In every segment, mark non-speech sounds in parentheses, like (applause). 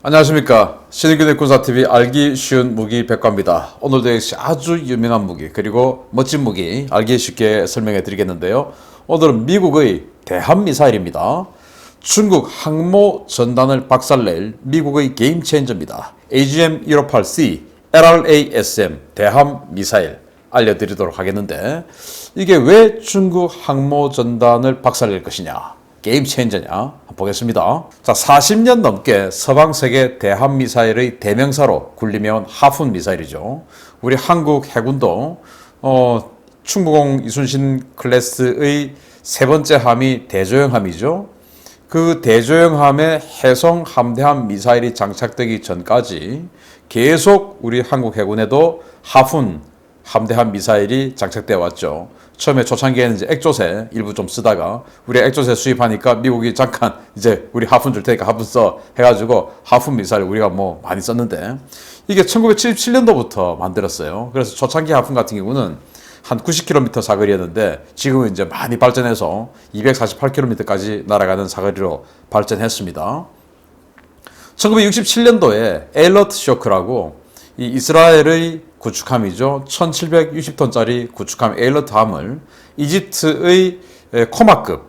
안녕하십니까. 신의균의 군사TV 알기 쉬운 무기 백과입니다. 오늘도 역시 아주 유명한 무기 그리고 멋진 무기 알기 쉽게 설명해 드리겠는데요. 오늘은 미국의 대한미사일입니다. 중국 항모 전단을 박살낼 미국의 게임 체인저입니다. AGM-158C LRASM 대한미사일 알려드리도록 하겠는데 이게 왜 중국 항모 전단을 박살낼 것이냐 게임 체인저냐 보겠습니다. 자, 40년 넘게 서방 세계 대한 미사일의 대명사로 군림해온 하푼 미사일이죠. 우리 한국 해군도 어, 충무공 이순신 클래스의 세 번째 함이 대조영함이죠. 그 대조영함에 해성 함대함 미사일이 장착되기 전까지 계속 우리 한국 해군에도 하푼 함대함 미사일이 장착되어 왔죠. 처음에 초창기에는 이제 액조세 일부 좀 쓰다가 우리 액조세 수입하니까 미국이 잠깐 이제 우리 하푼 줄 테니까 하푼 써 해가지고 하푼 미사일 우리가 뭐 많이 썼는데 이게 1977년도부터 만들었어요. 그래서 초창기 하푼 같은 경우는 한 90km 사거리였는데 지금은 이제 많이 발전해서 248km까지 날아가는 사거리로 발전했습니다. 1967년도에 에일러트 쇼크라고 이 이스라엘의 구축함이죠. 1760톤짜리 구축함 에일러트함을 이집트의 코마급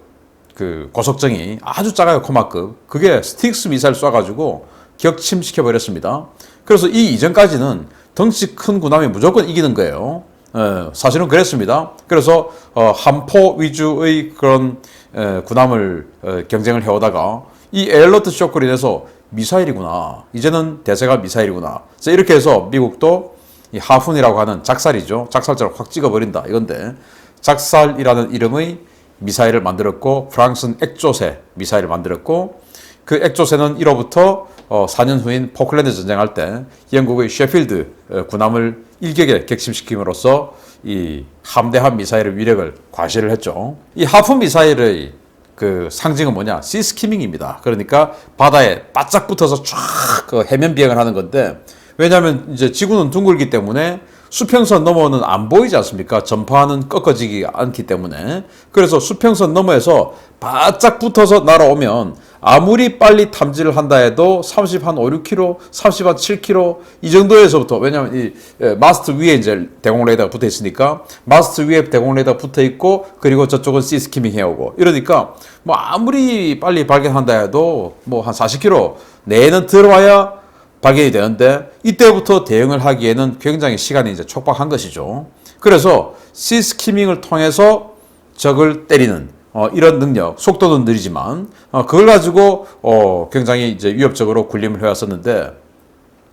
그 고속정이 아주 작아요 코마급 그게 스틱스 미사일 쏴가지고 격침시켜 버렸습니다. 그래서 이 이전까지는 덩치 큰 군함이 무조건 이기는 거예요. 에, 사실은 그랬습니다. 그래서 어, 함포 위주의 그런 에, 군함을 에, 경쟁을 해오다가 이 에일러트 쇼크로 인해서 미사일이구나. 이제는 대세가 미사일이구나. 그래서 이렇게 해서 미국도 이 하푼이라고 하는 작살이죠. 작살자를 확 찍어버린다. 이건데 작살이라는 이름의 미사일을 만들었고 프랑스는 액조세 미사일을 만들었고 그 액조세는 1호부터 어, 4년 후인 포클랜드 전쟁할 때 영국의 셰필드 어, 군함을 일격에 격침시킴으로써 이 함대함 미사일의 위력을 과시를 했죠. 이 하푼 미사일의 그 상징은 뭐냐? 시스키밍입니다. 그러니까 바다에 바짝 붙어서 쫙그 해면 비행을 하는 건데 왜냐하면 이제 지구는 둥글기 때문에 수평선 너머는 안 보이지 않습니까? 전파는 꺾어지기 않기 때문에 그래서 수평선 너머에서 바짝 붙어서 날아오면 아무리 빨리 탐지를 한다 해도 30 한 5, 6km, 30 한 7km 이 정도에서부터 왜냐하면 이 예, 마스트 위에 이제 대공 레이더가 붙어 있으니까 마스트 위에 대공 레이더가 붙어 있고 그리고 저쪽은 시스키밍 해오고 이러니까 뭐 아무리 빨리 발견한다 해도 뭐 한 40km 내에는 들어와야 발견이 되는데 이때부터 대응을 하기에는 굉장히 시간이 이제 촉박한 것이죠. 그래서 시스키밍을 통해서 적을 때리는 어, 이런 능력, 속도는 느리지만 어, 그걸 가지고 어, 굉장히 이제 위협적으로 군림을 해왔었는데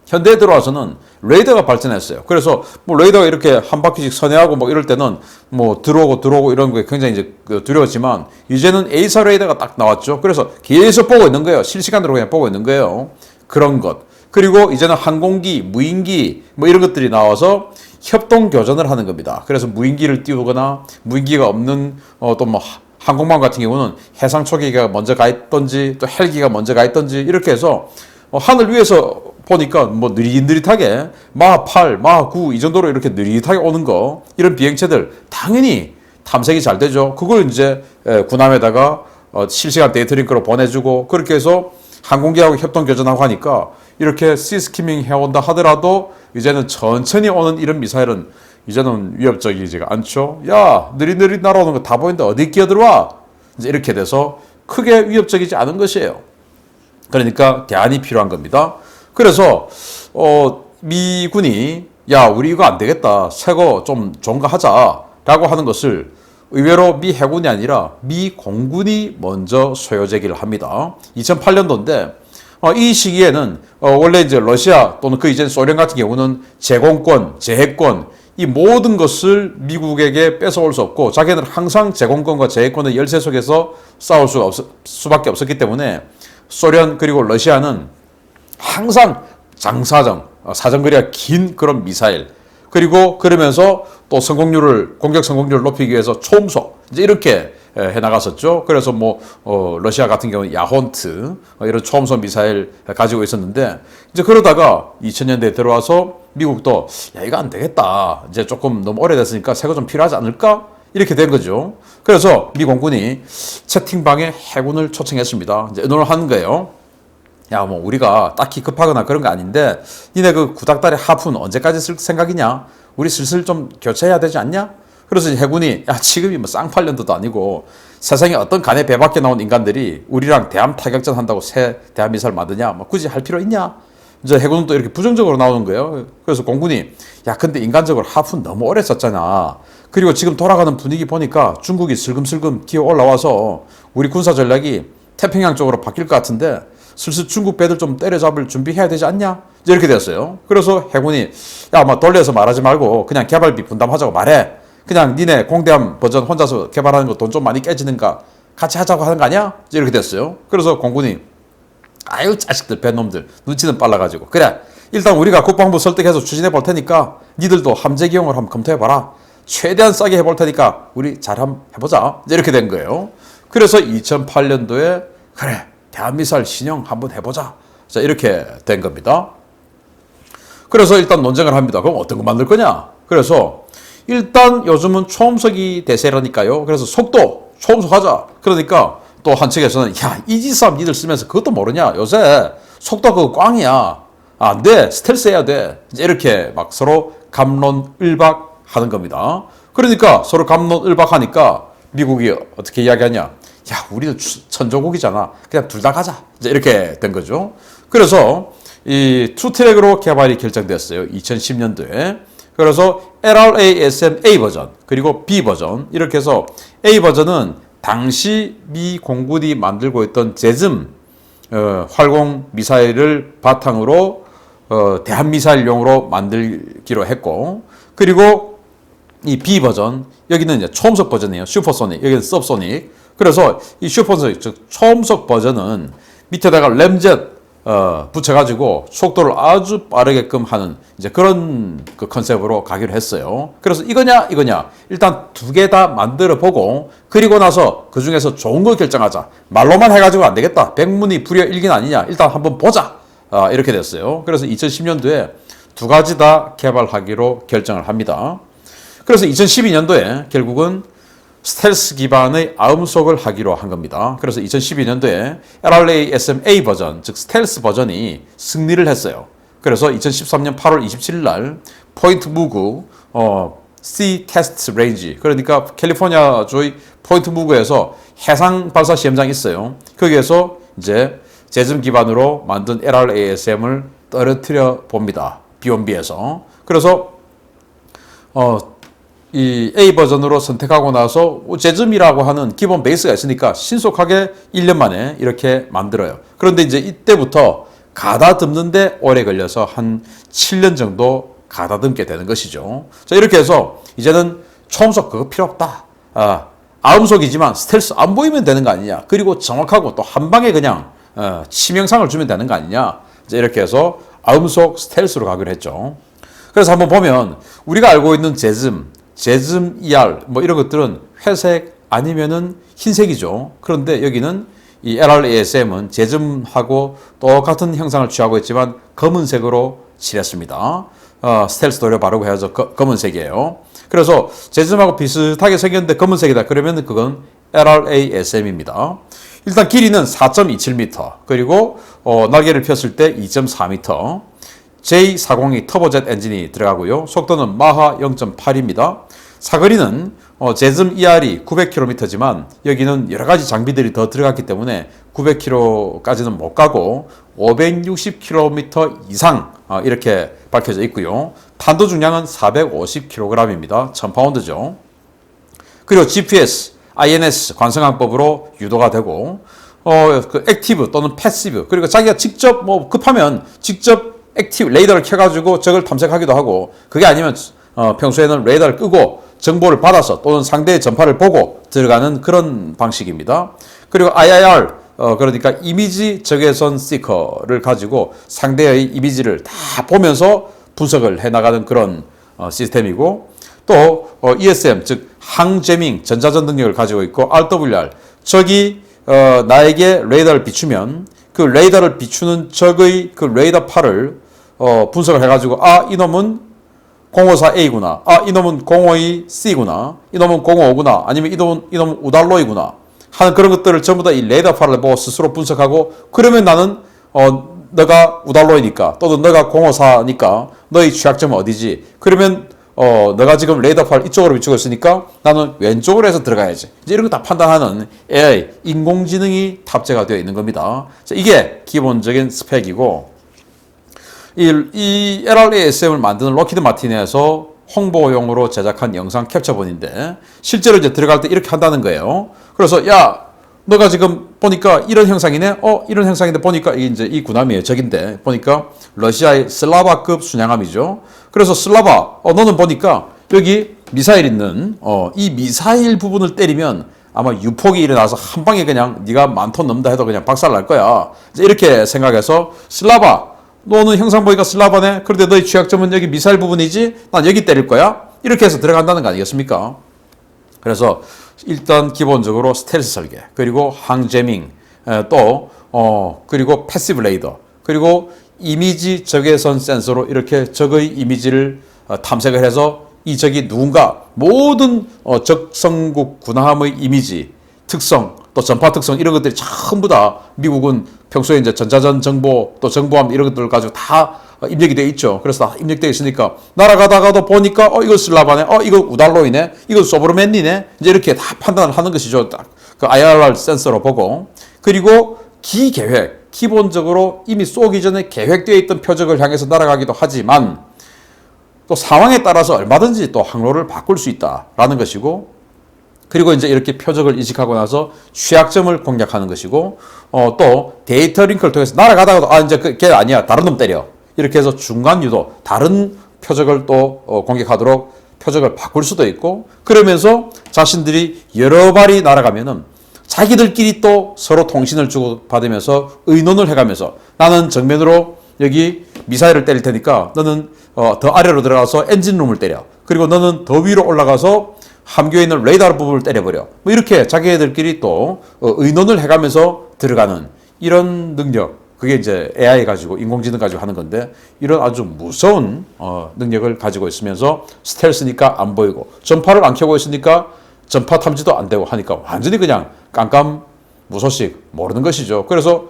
현대에 들어와서는 레이더가 발전했어요. 그래서 뭐 레이더가 이렇게 한 바퀴씩 선회하고 뭐 이럴 때는 뭐 들어오고 들어오고 이런 게 굉장히 이제 그 두려웠지만 이제는 A사 레이더가 딱 나왔죠. 그래서 계속 보고 있는 거예요. 실시간으로 그냥 보고 있는 거예요. 그런 것. 그리고 이제는 항공기, 무인기 뭐 이런 것들이 나와서 협동 교전을 하는 겁니다. 그래서 무인기를 띄우거나 무인기가 없는 어, 또뭐 항공모함 같은 경우는 해상 초계기가 먼저 가 있던지 또 헬기가 먼저 가 있던지 이렇게 해서 어, 하늘 위에서 보니까 뭐 느릿느릿하게 마 8, 마9이 정도로 이렇게 느릿하게 오는 거 이런 비행체들 당연히 탐색이 잘 되죠. 그걸 이제 에, 군함에다가 어, 실시간 데이터링크로 보내주고 그렇게 해서 항공기하고 협동 교전하고 하니까 이렇게 시스키밍 해온다 하더라도 이제는 천천히 오는 이런 미사일은 이제는 위협적이지가 않죠. 야 느릿느릿 날아오는 거 다 보인다. 어디 끼어들어와? 이제 이렇게 돼서 크게 위협적이지 않은 것이에요. 그러니까 대안이 필요한 겁니다. 그래서 어, 미군이 야 우리 이거 안 되겠다. 새거 좀 좋은 거 하자라고 하는 것을 의외로 미 해군이 아니라 미 공군이 먼저 소요 제기를 합니다. 2008년도인데 어, 이 시기에는 어, 원래 이제 러시아 또는 그 이전 소련 같은 경우는 제공권, 제해권 이 모든 것을 미국에게 뺏어올 수 없고 자기네들은 항상 제공권과 제해권의 열쇠 속에서 싸울 수 없, 수밖에 없었기 때문에 소련 그리고 러시아는 항상 장사정, 어, 사정거리가 긴 그런 미사일 그리고 그러면서 또 성공률을 공격 성공률을 높이기 위해서 초음속 이제 이렇게 해 나갔었죠. 그래서 뭐 어, 러시아 같은 경우는 야혼트 어, 이런 초음속 미사일 가지고 있었는데 이제 그러다가 2000년대에 들어와서 미국도 야 이거 안 되겠다. 이제 조금 너무 오래됐으니까 새거 좀 필요하지 않을까? 이렇게 된 거죠. 그래서 미 공군이 채팅방에 해군을 초청했습니다. 이제 의논을 하는 거예요. 야, 뭐 우리가 딱히 급하거나 그런 거 아닌데 니네 그 구닥다리 하프는 언제까지 쓸 생각이냐? 우리 슬슬 좀 교체해야 되지 않냐? 그래서 해군이 야 지금이 뭐 쌍팔년도도 아니고 세상에 어떤 간에 배밖에 나온 인간들이 우리랑 대함 타격전 한다고 새 대함 미사일 만드냐? 뭐 굳이 할 필요 있냐? 이제 해군은 또 이렇게 부정적으로 나오는 거예요. 그래서 공군이 야 근데 인간적으로 하프 너무 오래 썼잖아. 그리고 지금 돌아가는 분위기 보니까 중국이 슬금슬금 기어 올라와서 우리 군사 전략이 태평양 쪽으로 바뀔 것 같은데 슬슬 중국 배들 좀 때려잡을 준비해야 되지 않냐? 이렇게 됐어요. 그래서 해군이 야, 막 돌려서 말하지 말고 그냥 개발비 분담하자고 말해. 그냥 니네 공대함 버전 혼자서 개발하는 거 돈 좀 많이 깨지는가 같이 하자고 하는 거 아니야? 이렇게 됐어요. 그래서 공군이 아유 자식들 배놈들 눈치는 빨라가지고. 그래 일단 우리가 국방부 설득해서 추진해 볼 테니까 니들도 함재 기용을 한번 검토해 봐라. 최대한 싸게 해볼 테니까 우리 잘 한번 해보자. 이렇게 된 거예요. 그래서 2008년도에 그래 대한미사일 신형 한번 해보자. 자 이렇게 된 겁니다. 그래서 일단 논쟁을 합니다. 그럼 어떤 거 만들 거냐? 그래서 일단 요즘은 초음속이 대세라니까요. 그래서 속도 초음속 하자. 그러니까 또 한 측에서는 야 이지삼 니들 쓰면서 그것도 모르냐? 요새 속도 그거 꽝이야. 안 돼. 스텔스 해야 돼. 이렇게 막 서로 감론을박 하는 겁니다. 그러니까 서로 감론을박 하니까 미국이 어떻게 이야기하냐? 야 우리도 추- 천조국이잖아. 그냥 둘 다 가자. 이제 이렇게 된 거죠. 그래서 이 투트랙으로 개발이 결정됐어요. 2010년도에 그래서 LRASM A 버전 그리고 B 버전 이렇게 해서 A 버전은 당시 미 공군이 만들고 있던 제즘 어, 활공 미사일을 바탕으로 어, 대한 미사일용으로 만들기로 했고 그리고 이 B 버전 여기는 이제 초음속 버전이에요. 슈퍼소닉 여기는 섭소닉. 그래서 이 슈퍼소닉 즉 초음속 버전은 밑에다가 램젯 어, 붙여가지고 속도를 아주 빠르게끔 하는 이제 그런 그 컨셉으로 가기로 했어요. 그래서 이거냐 이거냐 일단 두 개 다 만들어 보고 그리고 나서 그 중에서 좋은 거 결정하자. 말로만 해가지고 안 되겠다. 백문이 불여일견 아니냐. 일단 한번 보자. 아, 이렇게 됐어요. 그래서 2010년도에 두 가지 다 개발하기로 결정을 합니다. 그래서 2012년도에 결국은 스텔스 기반의 아음속을 하기로 한 겁니다. 그래서 2012년도에 LRA SMA 버전, 즉 스텔스 버전이 승리를 했어요. 그래서 2013년 8월 27일 날 포인트 무구 어, C 테스트 레인지 그러니까 캘리포니아주의 포인트 무구에서 해상 발사 시험장이 있어요. 거기에서 이제 제즘 기반으로 만든 LRASM을 떨어뜨려 봅니다. B1B에서. 그래서 어, 이 A 버전으로 선택하고 나서 제즘이라고 하는 기본 베이스가 있으니까 신속하게 1년 만에 이렇게 만들어요. 그런데 이제 이때부터 가다듬는데 오래 걸려서 한 7년 정도 가다듬게 되는 것이죠. 자, 이렇게 해서 이제는 초음속 그거 필요 없다. 아, 아음속이지만 스텔스 안 보이면 되는 거 아니냐. 그리고 정확하고 또 한 방에 그냥 어, 치명상을 주면 되는 거 아니냐. 이제 이렇게 해서 아음속 스텔스로 가기로 했죠. 그래서 한번 보면 우리가 알고 있는 제즘, 제즘 ER 뭐 이런 것들은 회색 아니면은 흰색이죠. 그런데 여기는 이 LRASM은 제즘하고 똑같은 형상을 취하고 있지만 검은색으로 칠했습니다. 어, 스텔스 도료 바르고 해서 거- 검은색이에요. 그래서 제즘하고 비슷하게 생겼는데 검은색이다. 그러면 그건 LRASM입니다. 일단 길이는 4.27m 그리고 어, 날개를 폈을 때 2.4m J402 터보젯 엔진이 들어가고요. 속도는 마하 0.8입니다. 사거리는 어, 제즘 ER이 900km지만 여기는 여러 가지 장비들이 더 들어갔기 때문에 900km까지는 못 가고 560km 이상 어, 이렇게 밝혀져 있고요. 탄도 중량은 450kg입니다. 1000파운드죠. 그리고 GPS, INS 관성항법으로 유도가 되고 어, 그 액티브 또는 패시브 그리고 자기가 직접 뭐 급하면 직접 액티브 레이더를 켜가지고 적을 탐색하기도 하고 그게 아니면 어, 평소에는 레이더를 끄고 정보를 받아서 또는 상대의 전파를 보고 들어가는 그런 방식입니다. 그리고 IIR 어, 그러니까 이미지 적외선 시커를 가지고 상대의 이미지를 다 보면서 분석을 해 나가는 그런 어, 시스템이고 또 어, ESM 즉 항제밍 전자전 능력을 가지고 있고 RWR 적이 어, 나에게 레이더를 비추면 그 레이더를 비추는 적의 그 레이더 팔을 어, 분석을 해가지고 아 이놈은 054A구나. 아, 이놈은 052C구나. 이놈은 055구나. 아니면 이놈은, 이놈은 우달로이구나. 하는 그런 것들을 전부 다 이 레이더 파를 보고 스스로 분석하고 그러면 나는 어, 너가 우달로이니까 또는 너가 공호사니까 너의 취약점은 어디지? 그러면 어, 너가 지금 레이더 파를 이쪽으로 비추고 있으니까 나는 왼쪽으로 해서 들어가야지. 이제 이런 거 다 판단하는 AI, 인공지능이 탑재가 되어 있는 겁니다. 자, 이게 기본적인 스펙이고, 이, 이 LRASM을 만드는 로키드 마틴에서 홍보용으로 제작한 영상 캡처본인데, 실제로 이제 들어갈 때 이렇게 한다는 거예요. 그래서, 야, 너가 지금 보니까 이런 형상이네? 어, 이런 형상인데 보니까 이게 이제 이 군함이에요. 적인데. 보니까 러시아의 슬라바급 순양함이죠. 그래서 슬라바, 어, 너는 보니까 여기 미사일 있는, 어, 이 미사일 부분을 때리면 아마 유폭이 일어나서 한 방에 그냥 네가 만톤 넘다 해도 그냥 박살 날 거야. 이렇게 생각해서 슬라바, 너는 형상 보니까 슬라바네? 그런데 너의 취약점은 여기 미사일 부분이지? 난 여기 때릴 거야? 이렇게 해서 들어간다는 거 아니겠습니까? 그래서 일단 기본적으로 스텔스 설계 그리고 항제밍 에, 또 어, 그리고 패시브 레이더 그리고 이미지 적외선 센서로 이렇게 적의 이미지를 어, 탐색을 해서 이 적이 누군가 모든 어, 적성국 군함의 이미지 특성 또 전파 특성 이런 것들이 전부 다 미국은 평소에 이제 전자전 정보 또 정보함 이런 것들 가지고 다 어, 입력이 돼 있죠. 그래서 다 입력돼 있으니까 날아가다가도 보니까 어 이거 슬라바네, 어 이거 우달로이네, 이거 소브르맨니네 이제 이렇게 다 판단을 하는 것이죠. 딱 그 IRR 센서로 보고 그리고 기 계획 기본적으로 이미 쏘기 전에 계획되어 있던 표적을 향해서 날아가기도 하지만 또 상황에 따라서 얼마든지 또 항로를 바꿀 수 있다라는 것이고 그리고 이제 이렇게 표적을 인식하고 나서 취약점을 공략하는 것이고 어, 또 데이터 링크를 통해서 날아가다가도 아 이제 그게 아니야. 다른 놈 때려. 이렇게 해서 중간 유도 다른 표적을 또 어, 공격하도록 표적을 바꿀 수도 있고 그러면서 자신들이 여러 발이 날아가면은 자기들끼리 또 서로 통신을 주고 받으면서 의논을 해가면서 나는 정면으로 여기 미사일을 때릴 테니까 너는 어, 더 아래로 들어가서 엔진룸을 때려. 그리고 너는 더 위로 올라가서 함교에 있는 레이더 부분을 때려버려 뭐 이렇게 자기들끼리 또 어, 의논을 해가면서 들어가는 이런 능력 그게 이제 AI 가지고 인공지능 가지고 하는 건데 이런 아주 무서운 어, 능력을 가지고 있으면서 스텔스니까 안 보이고 전파를 안 켜고 있으니까 전파 탐지도 안 되고 하니까 완전히 그냥 깜깜 무소식 모르는 것이죠. 그래서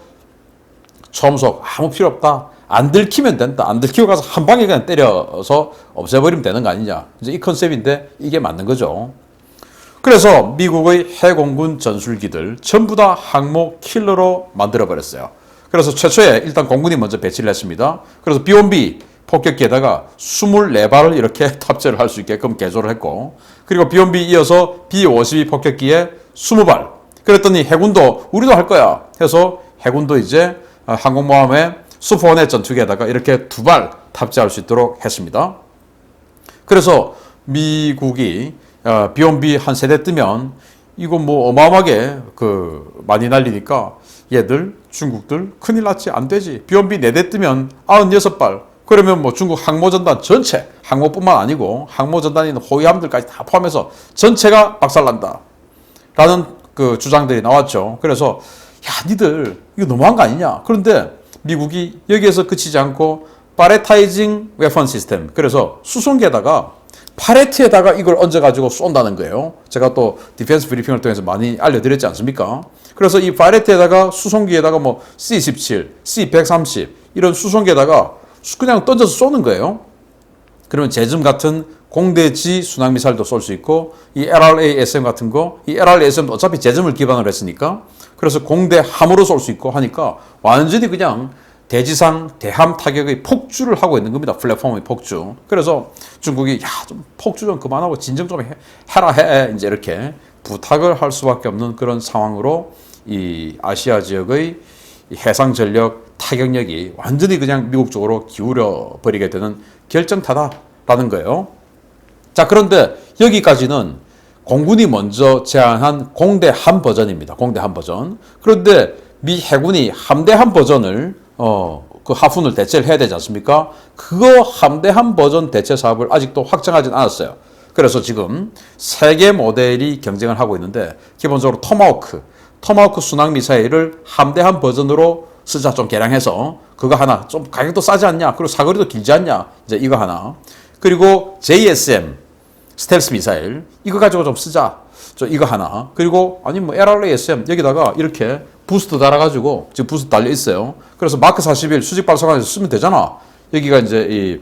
처음속 아무 필요 없다. 안 들키면 된다. 안 들키고 가서 한 방에 그냥 때려서 없애버리면 되는 거 아니냐. 이제 이 컨셉인데 이게 맞는 거죠. 그래서 미국의 해공군 전술기들 전부 다 항모 킬러로 만들어 버렸어요. 그래서 최초에 일단 공군이 먼저 배치를 했습니다. 그래서 B1B 폭격기에다가 24발을 이렇게 (laughs) 탑재를 할 수 있게끔 개조를 했고 그리고 B1B 이어서 B52 폭격기에 20발 그랬더니 해군도 우리도 할 거야 해서 해군도 이제 항공모함의 슈퍼원의 전투기에다가 이렇게 두 발 탑재할 수 있도록 했습니다. 그래서 미국이 어, B1B 한 세대 뜨면 이거 뭐 어마어마하게 그 많이 날리니까 얘들 중국들 큰일 났지 안 되지. B1B 네대 뜨면 96발. 그러면 뭐 중국 항모전단 전체 항모뿐만 아니고 항모전단에 있는 호위함들까지 다 포함해서 전체가 박살난다. 라는 그 주장들이 나왔죠. 그래서 야 니들 이거 너무한 거 아니냐. 그런데 미국이 여기에서 그치지 않고 파레타이징 웨펀 시스템 그래서 수송기에다가 파레트에다가 이걸 얹어가지고 쏜다는 거예요. 제가 또 디펜스 브리핑을 통해서 많이 알려드렸지 않습니까? 그래서 이 파레트에다가 수송기에다가 뭐 C-17, C-130 이런 수송기에다가 그냥 던져서 쏘는 거예요. 그러면 제즘 같은 공대지 순항 미사일도 쏠 수 있고 이 LRA-SM 같은 거, 이 LRA-SM도 어차피 제점을 기반으로 했으니까 그래서 공대 함으로 쏠 수 있고 하니까 완전히 그냥 대지상 대함 타격의 폭주를 하고 있는 겁니다. 플랫폼의 폭주. 그래서 중국이 야 좀 폭주 좀 그만하고 진정 좀 해, 해라 해 이제 이렇게 부탁을 할 수밖에 없는 그런 상황으로 이 아시아 지역의 해상 전력 타격력이 완전히 그냥 미국 쪽으로 기울여 버리게 되는 결정타다라는 거예요. 자 그런데 여기까지는 공군이 먼저 제안한 공대함 버전입니다. 공대함 버전. 그런데 미 해군이 함대함 버전을 어, 그 하푼을 대체를 해야 되지 않습니까? 그거 함대함 버전 대체 사업을 아직도 확정하진 않았어요. 그래서 지금 세 개 모델이 경쟁을 하고 있는데 기본적으로 토마호크, 토마호크 순항 미사일을 함대함 버전으로 쓰자 좀 개량해서 그거 하나 좀 가격도 싸지 않냐? 그리고 사거리도 길지 않냐? 이제 이거 하나. 그리고 JSM 스텔스 미사일 이거 가지고 좀 쓰자. 저 이거 하나. 그리고 아니 뭐 LRASM 여기다가 이렇게 부스트 달아가지고 지금 부스트 달려 있어요. 그래서 마크 41 수직 발사관에서 쓰면 되잖아. 여기가 이제 이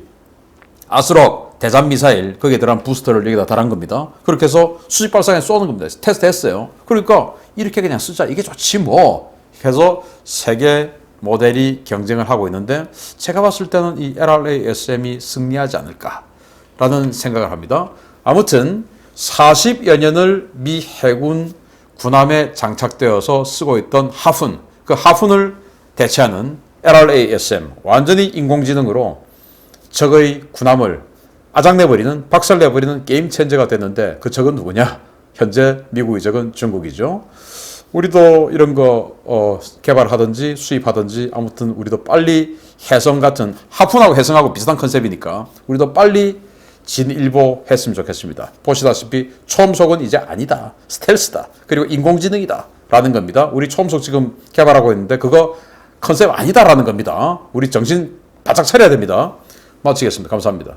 아스럭 대잠 미사일 거기에 들어간 부스터를 여기다 달한 겁니다. 그렇게 해서 수직 발사관에 쏘는 겁니다. 테스트 했어요. 그러니까 이렇게 그냥 쓰자. 이게 좋지 뭐. 해서 세계 모델이 경쟁을 하고 있는데 제가 봤을 때는 이 LRA-SM이 승리하지 않을까라는 생각을 합니다. 아무튼 40여 년을 미 해군 군함에 장착되어서 쓰고 있던 하푼, 그 하푼을 대체하는 LRA-SM 완전히 인공지능으로 적의 군함을 아작내버리는 박살내버리는 게임 체인저가 됐는데 그 적은 누구냐? 현재 미국의 적은 중국이죠. 우리도 이런 거 어, 개발하든지 수입하든지 아무튼 우리도 빨리 해성 같은 하푼하고 해성하고 비슷한 컨셉이니까 우리도 빨리 진일보 했으면 좋겠습니다. 보시다시피 초음속은 이제 아니다. 스텔스다. 그리고 인공지능이다. 라는 겁니다. 우리 초음속 지금 개발하고 있는데 그거 컨셉 아니다라는 겁니다. 우리 정신 바짝 차려야 됩니다. 마치겠습니다. 감사합니다.